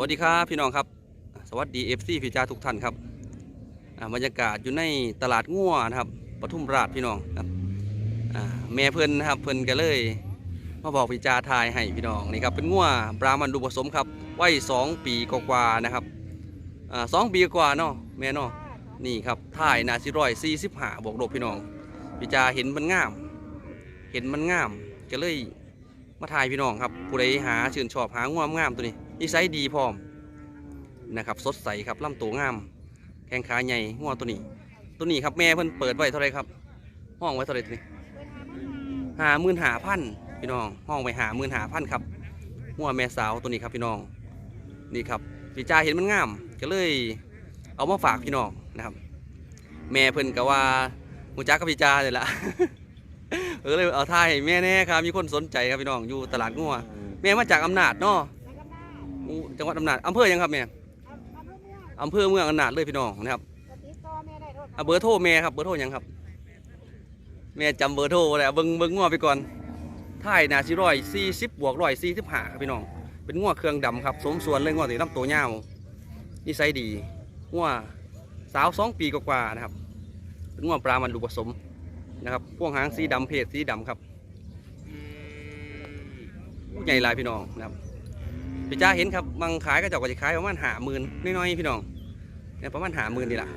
วัสดีครับพี่น้องครับ สวัสดีเอฟซีพี่จ้าทุกท่านครับบรรยากาศอยู่ในตลาดงัวนะครับปทุมราชพี่น้องครับแม่เพิ่นนะครับเพิ่นก็เลยมาบอกพี่จาทายให้พี่น้องนี่ครับเป็นงัวบรามันดูผสมครับวัยสองปีกว่านะครับสองปีกว่าเนาะแม่เนาะนี่ครับถ่ายนาซิร้อยสี่สิบห้าบวกลบพี่น้องพี่จาเห็นมันงาม เห็นมันงามก็เลยมาถ่ายพี่น้องครับผู้ใดหาชื่นชอบหางัวงามตัวนี้ นิสัยดีพร้อมนะครับ สดใสครับลำตัวงาม แข้งขาใหญ่หัวตัวนี้ ตัวนี้ครับแม่เพิ่นเปิดไว้เท่าไรครับ ห้องไว้เท่าไรตัวนี้หาหมื่นหาพันพี่น้อง ห้องไว้หาหมื่นหาพันครับหัวแม่สาวตัวนี้ครับพี่น้อง นี่ครับพี่จ้าเห็นมันงาม ก็เลยเอามาฝากพี่น้องนะครับ แม่เพิ่นก็ว่ามูจักกับพี่จ้าเลยละเออเลยเอาท่ายแม่แน่ครับมีคนสนใจครับพี่น้องอยู่ตลาดงัวแม่มาจากอำนาจเนาะ อู้จังหวัดอำนาจอำเภอหยังครับแม่อำเภอเมืองอำนาจเลยพี่น้องนะครับเอาเบอร์โทรแม่ครับเบอร์โทรหยังครับ แม่จำเบอร์โทรบ่ได้เอาเบิ้งเบิ้งงัวไปก่อนถ่ายนาชิร้อยสี่สิบบวกร้อยสี่สิบห้าครับพี่น้อง เป็นงัวเครื่องดำครับ สมส่วนเลยงัวตีลำตัวยาวนิสัยดีงัวสาวสองปีกว่าๆนะครับ เป็นงัวปลามันดูผสมนะครับ พวกหางสีดำเพศสีดำครับอู้ใหญ่หลายพี่น้องนะครับ พี่จ้าเห็นครับบางขายก็เจ้าก็จะขายประมาณหาหมื่นน้อยๆพี่น้องเนี่ยประมาณหาหมื่นนี่แหละ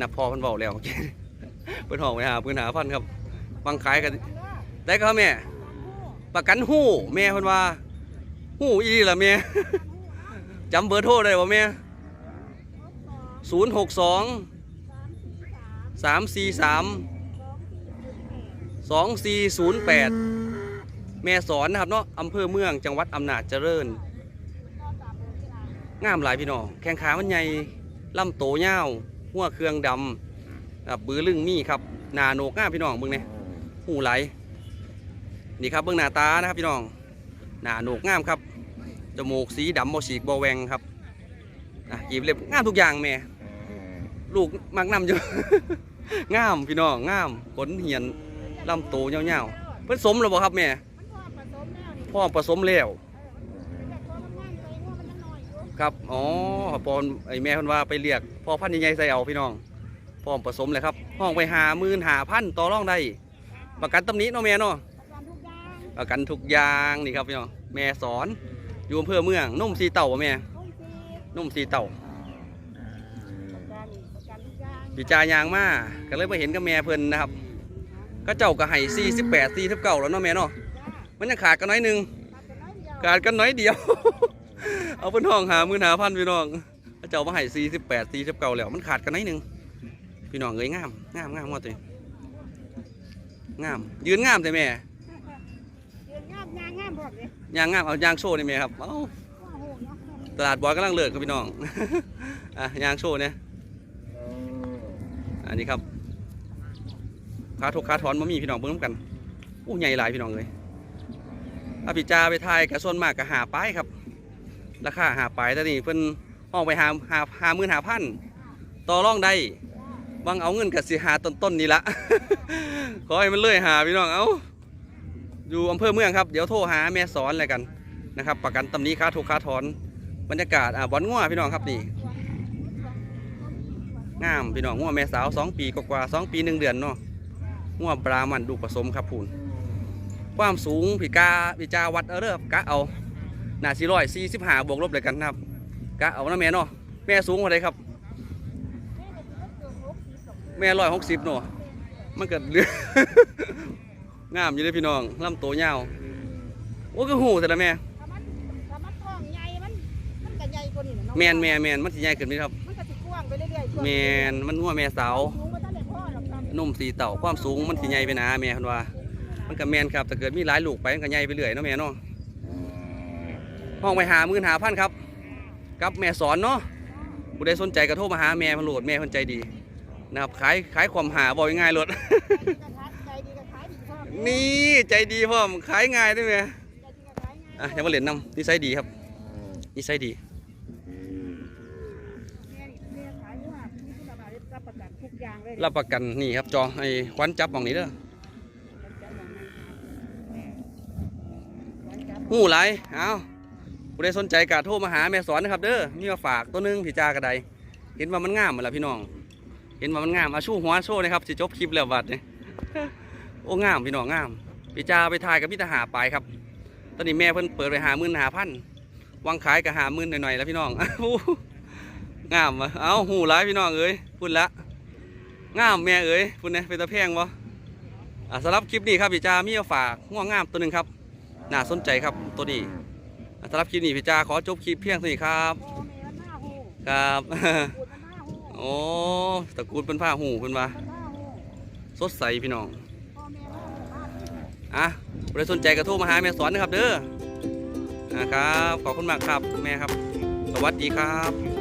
นับพอพันเบาแล้วเพิ่นห้องไปหาเพิ่นหาพันครับบางขายก็ได้ครับแม่ประกันหู้แม่เพิ่นว่าหู้อีหล่ะแม่จำเบอร์โทรได้บ่แม่ศูนย์หกสองสามสี่สามสองสี่ศูนย์แปดแม่สอนนะครับเนาะอำเภอเมืองจังหวัดอำนาจเจริญ งามหลายพี่น้องแข้งขามันใหญ่ลำโตยาวหัวเครื่องดำครับบือลึงมีครับหนาโหนกงามพี่น้องเบิ่งเนี่ยหูไหลนี่ครับเบิ่งหน้าตานะครับพี่น้องหน้าโหนกงามครับจมูกสีดำโมฉีกบอแวงครับอะกีบเล็บงามทุกอย่างแม่ลูกมักนำอยู่งามพี่น้องงามขนเหียนลำโตยาวๆเพิ่นสมแล้วบ่ครับแม่พ่อผสมแล้ว ครับ อ๋อปอนไอแม่เพิ่นว่าไปเรียกพ่อพันธุ์ใหญ่ๆใส่เอาพี่น้องพร้อมผสมเลยครับ ห้องไปหาหมื่นหาพันต่อรองได้ประกันตำหนี้เนาะแม่เนาะประกันทุกอย่างนี่ครับพี่น้องแม่สอนอยู่อำเภอเมืองนุ่มสีเต่าบ่แม่นุ่มสีเต่าพี่จายางมาก็เลยมาเห็นกับแม่เพิ่นนะครับก็เจ้าก็ให้48 49แปดซีเท่าเก่าแล้วเนาะแม่เนาะมันยังขาดกันน้อยนึงขาดกันน้อยเดียว เอาเป็นห้องหามือหาพันพี่น้องเจ้ามาให้สี่สิบแปดสี่สิบเก้าแล้วมันขาดกันนิดนึงพี่น้องเอ้ยงามงามงามหมดเลยงาม ยืนงามแต่แม่ยืนงามยางงามพวกนี้ยางงามเอายางโชว์นี่แม่ครับเอ้าตลาดบอยกำลังเลิกครับพี่น้องอะยางโชว์เนี่ยอันนี้ครับขาทุกขาถอนมามีพี่น้องเบิ่งกันอู้ใหญ่หลายพี่น้องเลยอาพิจาไปทายกับส่วนมากกับหาป้ายครับ ราคาหาปลายแต่นี่เพิ่นห้องไปหาหาหาหมื่นหาพันต่อรองได้บางเอาเงินกับสิหาต้นต้นๆนี่ละ ขอให้มันเลื่อยหาพี่น้องเอาอยู่อำเภอเมืองครับเดี๋ยวโทรหาแม่สอนอะไรกันนะครับ ประกันตำนี้ค่าถูกค่าถอนบรรยากาศอ่าบอนงัวพี่น้องครับนี่งามพี่น้องงัวแม่สาวสองปีกว่าสองปีหนึ่งเดือนเนาะงัวบรามันดูผสมครับพูนความสูงผีกาผีจาวัดเอาเด้อกะเอา หนาสี่ร้อยสี่สิบห้าบวกลบเลยกันนะครับกะเอานะแม่เนาะแม่สูงกว่าไรครับ แม่ร้อยหกสิบเนาะมันเกิดเรืองามอยู่เลยพี่น้องลำตัวยาวโอ้ก็หูแต่ละแม่ถ้ามันถ้ามันกว้างใหญ่มันมันก็ใหญ่กว่านี้นะเนาะแมนแม่แมนมันสิใหญ่ขึ้นไหมครับมันก็สิกว้างไปเรื่อยๆช่วงแมนมันหัวแม่สาวสูงบ่ทันได้พอหรอกครับนุ่มสีเต่าความสูงมันสิใหญ่ไปหนะแม่คนว่า มันก็แมนครับแต่เกิดมีหลายลูกไปมันก็ใหญ่ไปเรื่อยเนาะแม่เนาะ ห้องไปหาหมื่นหาพันครับ กับแม่สอนเนาะผู้ใดสนใจก็โทรมาหาแม่เพนโหลดแม่คนใจดีนะครับขายขายความหาบอกง่ายๆโหลดก็ขายใจดีก็ขายดีพร้อมนี่ใจดีพ่อมขายง่ายได้ไหมใจดีก็ขายง่ายอะยังมาเหรียญนำนิสัยดีครับนิสัยดีแม่นี่แม่ขายอยู่ว่ามีคุณภาพรับประกันทุกอย่างเลยรับประกันนี่ครับจอไอ้ควันจับมองนี้เด้อหูไหลายเอา ผู้ใดสนใจกะโทรมาหาแม่สอนนะครับเด้อมีมาฝากตัวหนึงพี่จากระไดเห็นว่ามันงามหมดแล้วพี่น้อง เห็นว่ามันงามเอาชูหัวโชว์นะครับสิจบคลิปแล้วบัดเนี่ยโอ้งามพี่น้องงามพี่จาไปถ่ายกับพี่ทหารไปครับ ตอนนี้แม่เพิ่นเปิดไปหาหมื่นหาพันวางขายกับหาหมื่นหน่อยๆแล้วพี่น้องอู้งามวะเอาหูร้ายพี่น้องเอ้ยพูดละงามแม่เอ้ยพูดเนี่ยเป็นตะแพงบ่อะสำหรับคลิปนี้ครับพี่จามีมาฝากง่วงงามตัวหนึ่งครับน่าสนใจครับตัวนี้ สำหรับคลิปนี้พี่จาขอจบคลิปเพียงเท่านี้ครับพ่อแม่มันหน้าหูครับปูดมันหน้าหูโอ้ตระกูลเป็นผ้าหูเป็นมามันหน้าหูสดใสพี่น้องพ่อแม่มันหน้าหูอะใครสนใจก็โทรมาหาแม่สอนนะครับเด้ออะครับ ขอบคุณมากครับแม่ครับ สวัสดีครับ